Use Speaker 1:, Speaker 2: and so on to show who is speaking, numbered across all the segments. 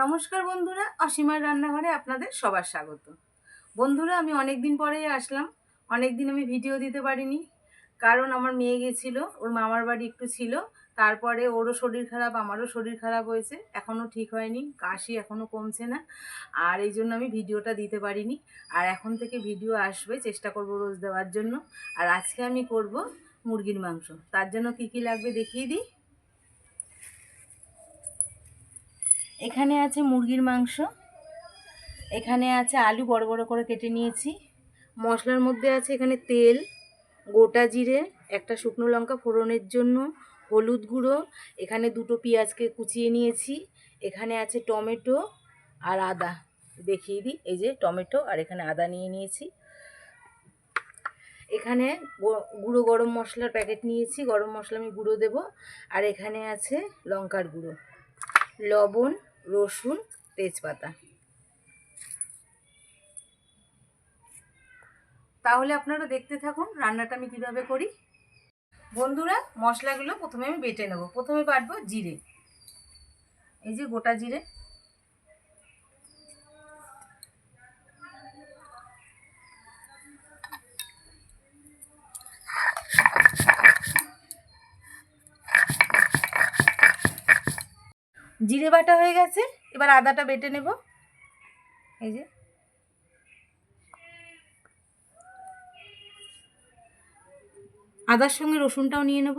Speaker 1: নমস্কার বন্ধুরা, অসীমার রান্নাঘরে আপনাদের সবার স্বাগত। বন্ধুরা, আমি অনেক দিন পরেই আসলাম। অনেক দিন আমি ভিডিও দিতে পারিনি, কারণ আমার মেয়ে গেছিল, ওর মামার বাড়ি একটু ছিল, তারপরে ওরও শরীর খারাপ, আমারও শরীর খারাপ হয়েছে, এখনও ঠিক হয়নি, কাশি এখনও কমছে না, আর এই জন্য আমি ভিডিওটা দিতে পারিনি, আর এখন থেকে ভিডিও আসবে, চেষ্টা করব রোজ দেওয়ার জন্য, আর আজকে আমি করব মুরগির মাংস, তার জন্য কি কি লাগবে দেখিয়ে দিই। এখানে আছে মুরগির মাংস। এখানে আছে আলু বড় বড় করে কেটে নিয়েছি। মশলার মধ্যে আছে এখানে তেল, গোটা জিরে, একটা শুকনো লঙ্কা ফোড়নের জন্য, হলুদ গুঁড়ো, এখানে দুটো পেঁয়াজকে কুচিয়ে নিয়েছি, এখানে আছে টমেটো আর আদা। দেখিয়ে দিই, এই যে টমেটো আর এখানে আদা নিয়ে নিয়েছি। এখানে গুঁড়ো গরম মশলার প্যাকেট নিয়েছি, গরম মশলা আমি গুঁড়ো দেব। আর এখানে আছে লঙ্কার গুঁড়ো। লবণ, রসুন, তেজপাতা। তাহলে আপনারা দেখতে থাকুন রান্নাটা আমি কীভাবে করি। বন্ধুরা, মশলাগুলো প্রথমে আমি বেটে নেব। প্রথমে বাটবো জিরে। এই যে গোটা জিরে। জিরে বাটা হয়ে গেছে, এবার আদাটা বেটে নেব। এই যে। আদার সঙ্গে রসুনটাও নিয়ে নেব।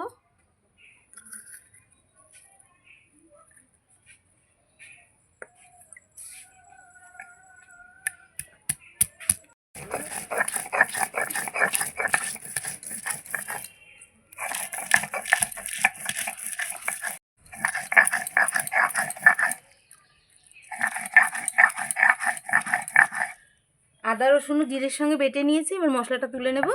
Speaker 1: আদা রসুন জিরের সঙ্গে বেটে নিয়েছি। এবার মশলাটা তুলে নেব।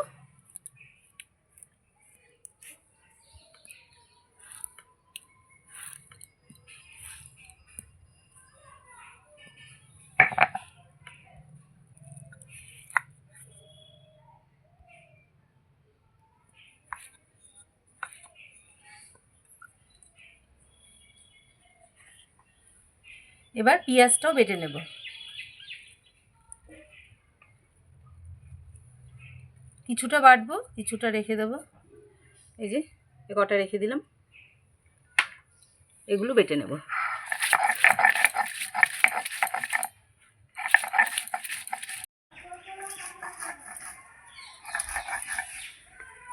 Speaker 1: এবার পেঁয়াজটাও বেটে নেব। কিছুটা বাটবো, কিছুটা রেখে দেবো। এই যে, এ কটা রেখে দিলাম। এগুলো বেটে নেব।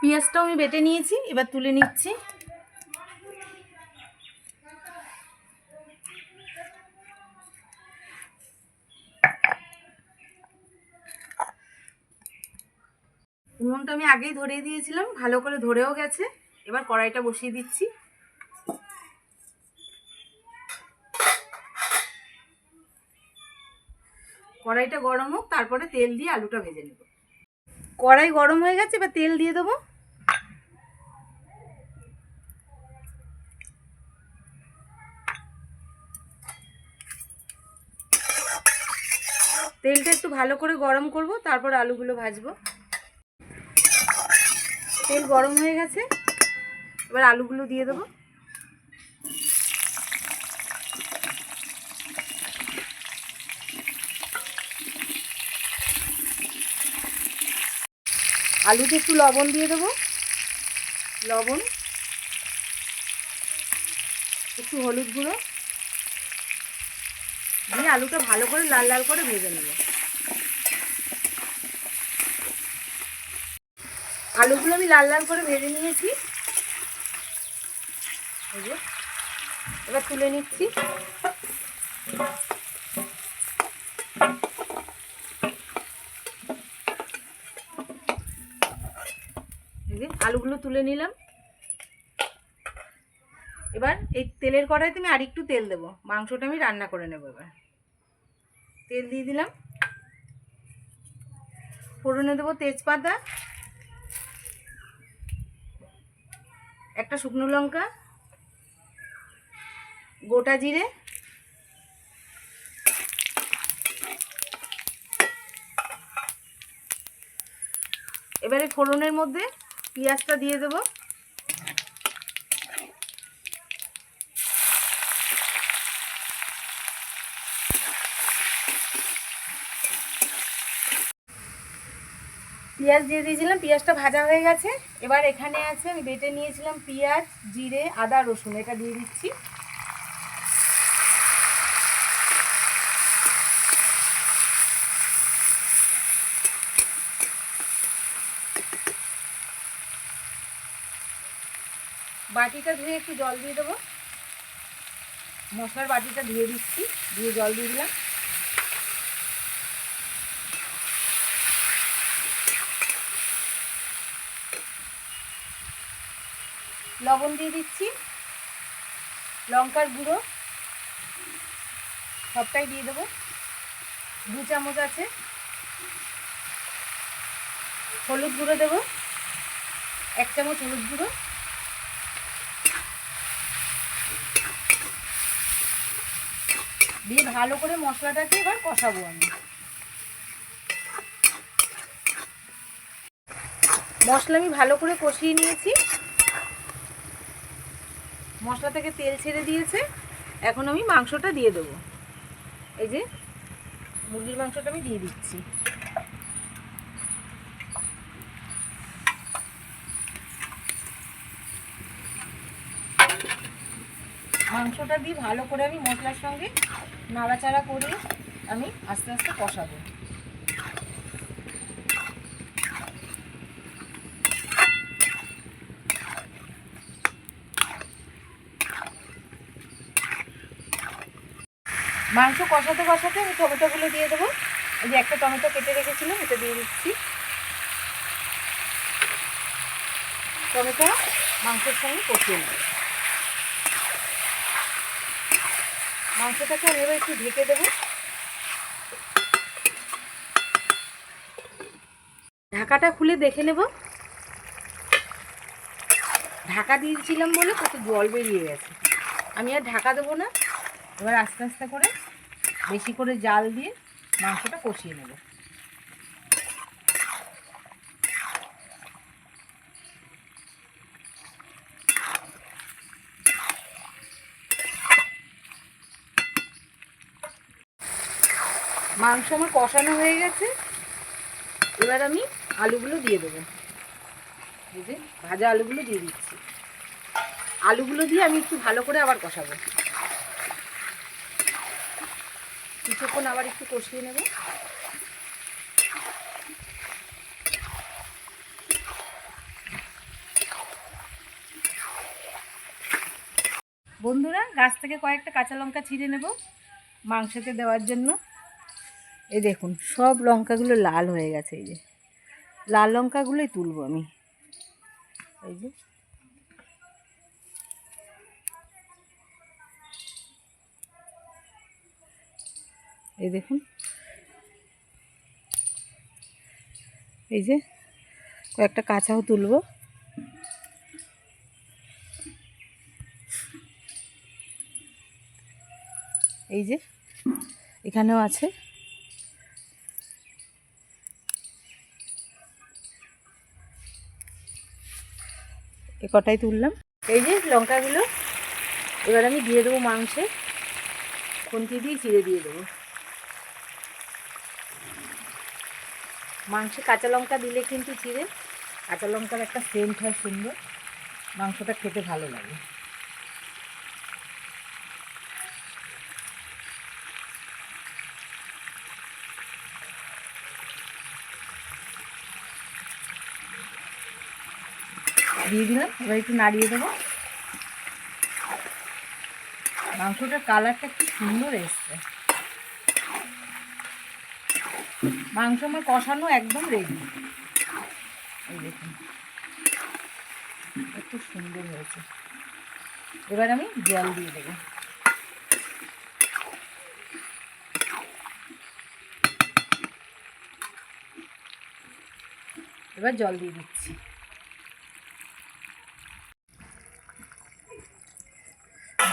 Speaker 1: পেঁয়াজটাও আমি বেটে নিয়েছি, এবার তুলে নিচ্ছি। উনুনটা আমি আগেই ধরিয়ে দিয়েছিলাম, ভালো করে ধরেও গেছে। এবার কড়াইটা বসিয়ে দিচ্ছি। কড়াইটা গরম হোক, তারপরে তেল দিয়ে আলুটা ভেজে নেব। কড়াই গরম হয়ে গেছে, এবার তেল দিয়ে দেবো। তেলটা একটু ভালো করে গরম করব, তারপর আলুগুলো ভাজবো। তেল গরম হয়ে গেছে। এবার আলুগুলো দিয়ে দেবো। আলুতে একটু লবণ দিয়ে দেবো। লবণ। একটু হলুদ গুঁড়ো। দিয়ে আলুটা ভালো করে লাল লাল করে ভেজে নেব। আলুগুলো আমি লাল লাল করে ভেজে নিয়েছি। এবার তুলে নিচ্ছি। আলুগুলো তুলে নিলাম। এবার এই তেলের কড়াইতে আমি আর একটু তেল দেবো। মাংসটা আমি রান্না করে নেব এবার। তেল দিয়ে দিলাম। ফোড়নে দেবো তেজপাতা। একটা শুকনো লঙ্কা গোটা জিরে এবারে ফোড়নের মধ্যে পেঁয়াজটা দিয়ে দেবো। পেঁয়াজ দিয়ে দিয়েছিলাম, পেঁয়াজটা ভাজা হয়ে গেছে। এবার এখানে আছে, আমি বেটে নিয়েছিলাম পেঁয়াজ, জিরে, আদা, রসুন, এটা দিয়ে দিচ্ছি। বাটিটা ধুয়ে একটু জল দিয়ে দেবো। মশলার বাটিটা ধুয়ে দিচ্ছি, দিয়ে জল দিয়ে দিলাম। লবণ দিয়ে দিচ্ছি। লঙ্কার গুঁড়ো সবটাই দিয়ে দেবো। দু চামচ আছে। হলুদ গুঁড়ো দেবো। এক চামচ হলুদ গুঁড়ো। দিয়ে ভালো করে মশলাটাকে এবার কষাবো আমি। মশলা আমি ভালো করে কষিয়ে নিয়েছি। মশলা থেকে তেল ছেড়ে দিয়েছে। এখন আমি মাংসটা দিয়ে দেবো। এই যে, মুরগির মাংসটা আমি দিয়ে দিচ্ছি। মাংসটা দিয়ে ভালো করে আমি মশলার সঙ্গে নাড়াচাড়া করে আমি আস্তে আস্তে কষাবো। মাংস কষাতে কষাতে আমি টমেটোগুলো দিয়ে দেবো। এই যে একটা টমেটো কেটে রেখেছিলাম, এটা দিয়ে দিচ্ছি। টমেটো মাংসের সঙ্গে কষিয়ে নেব। মাংসটাকে আমি এবার একটু ঢেকে দেবো। ঢাকাটা খুলে দেখে নেব। ঢাকা দিয়েছিলাম বলে কত জল বেরিয়ে গেছে। আমি আর ঢাকা দেবো না। এবার আস্তে আস্তে করে বেশি করে জাল দিয়ে মাংসটা কষিয়ে নেব। মাংস আমার কষানো হয়ে গেছে। এবার আমি আলুগুলো দিয়ে দেবো। ভাজা আলুগুলো দিয়ে দিচ্ছি। আলুগুলো দিয়ে আমি একটু ভালো করে আবার কষাবো। কিছুক্ষণ আবার একটু কষিয়ে নেব। বন্ধুরা, গাছ থেকে কয়েকটা কাঁচা লঙ্কা ছিঁড়ে নেব মাংসতে দেওয়ার জন্য। এই দেখুন, সব লঙ্কাগুলো লাল হয়ে গেছে, এই যে। লাল লঙ্কাগুলোই তুলবো আমি। এই যে। এই দেখুন। এই যে কয়েকটা কাঁচাও তুলবো। এই যে এখানেও আছে। এ কটাই তুললাম। এই যে লঙ্কাগুলো, এবার আমি দিয়ে দেবো মাংসে। খুন্তি দিয়ে চিড়ে দিয়ে দেবো। মাংসে কাঁচা লঙ্কা দিলে কিন্তু চিড়ে কাঁচা লঙ্কার একটা সেন্ট হয় সুন্দর। মাংসটা খেতে ভালো লাগে। দিয়ে দিলাম, এবার একটু নাড়িয়ে দেবো। মাংসটার কালারটা কি সুন্দর এসছে। মাংস আমার কষানো একদম রেডি একটু সুন্দর হয়েছে। এবার আমি জল দিয়ে দেবো। এবার জল দিয়ে দিচ্ছি।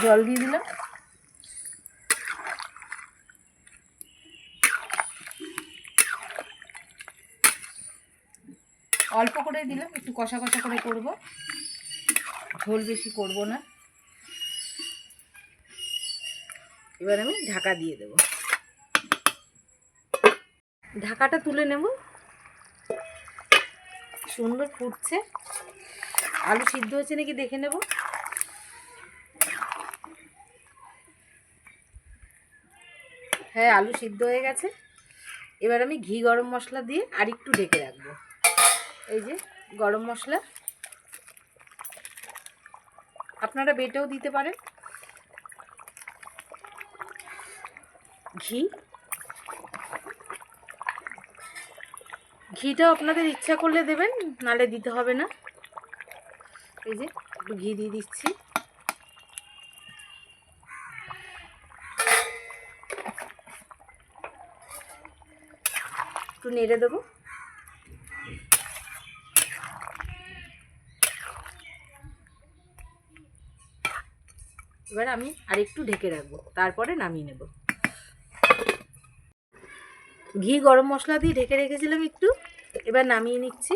Speaker 1: জল দিয়ে দিলাম। অল্প করে দিলাম, একটু কষা কষা করে করব। ঝোল বেশি করব না। এবার আমি ঢাকা দিয়ে দেব। ঢাকাটা তুলে নেব। সুন্দর ফুটছে। আলু সিদ্ধ হচ্ছে নাকি দেখে নেব। হ্যাঁ আলু সিদ্ধ হয়ে গেছে। এবার আমি ঘি গরম মশলা দিয়ে আর একটু ঢেকে রাখব। এই যে গরম মশলা। আপনারা বেটেও দিতে পারেন। ঘি। ঘিটাও আপনাদের ইচ্ছা করলে দেবেন, নালে দিতে হবে না। এই যে একটু ঘি দিয়ে দিচ্ছি। একটু নেড়ে দেবো। এবার আমি আর একটু ঢেকে রাখব, তারপরে নামিয়ে নেব। ঘি গরম মশলা দিয়ে ঢেকে রেখেছিলাম একটু, এবার নামিয়ে নিচ্ছি।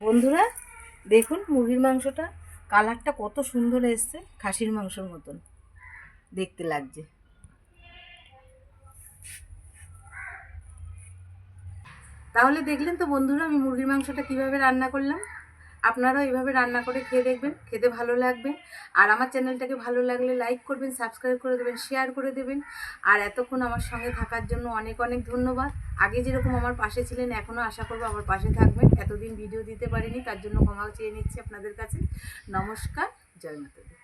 Speaker 1: বন্ধুরা, দেখুন মুরগির মাংসটা, কালারটা কত সুন্দর এসছে, খাসির মাংসর মতন। দেখতে লাগছে। তাহলে দেখলেন তো বন্ধুরা, আমি মুরগির মাংসটা কীভাবে রান্না করলাম। আপনারাও এভাবে রান্না করে খেয়ে দেখবেন, খেতে ভালো লাগবে। আর আমার চ্যানেলটাকে ভালো লাগলে লাইক করবেন, সাবস্ক্রাইব করে দেবেন, শেয়ার করে দেবেন। আর এতক্ষণ আমার সঙ্গে থাকার জন্য অনেক অনেক ধন্যবাদ। আগে যেরকম আমার পাশে ছিলেন, এখনও আশা করব আমার পাশে থাকবেন। এতদিন ভিডিও দিতে পারিনি, তার জন্য ক্ষমা চেয়ে নিচ্ছি আপনাদের কাছে। নমস্কার, জয় মাতা।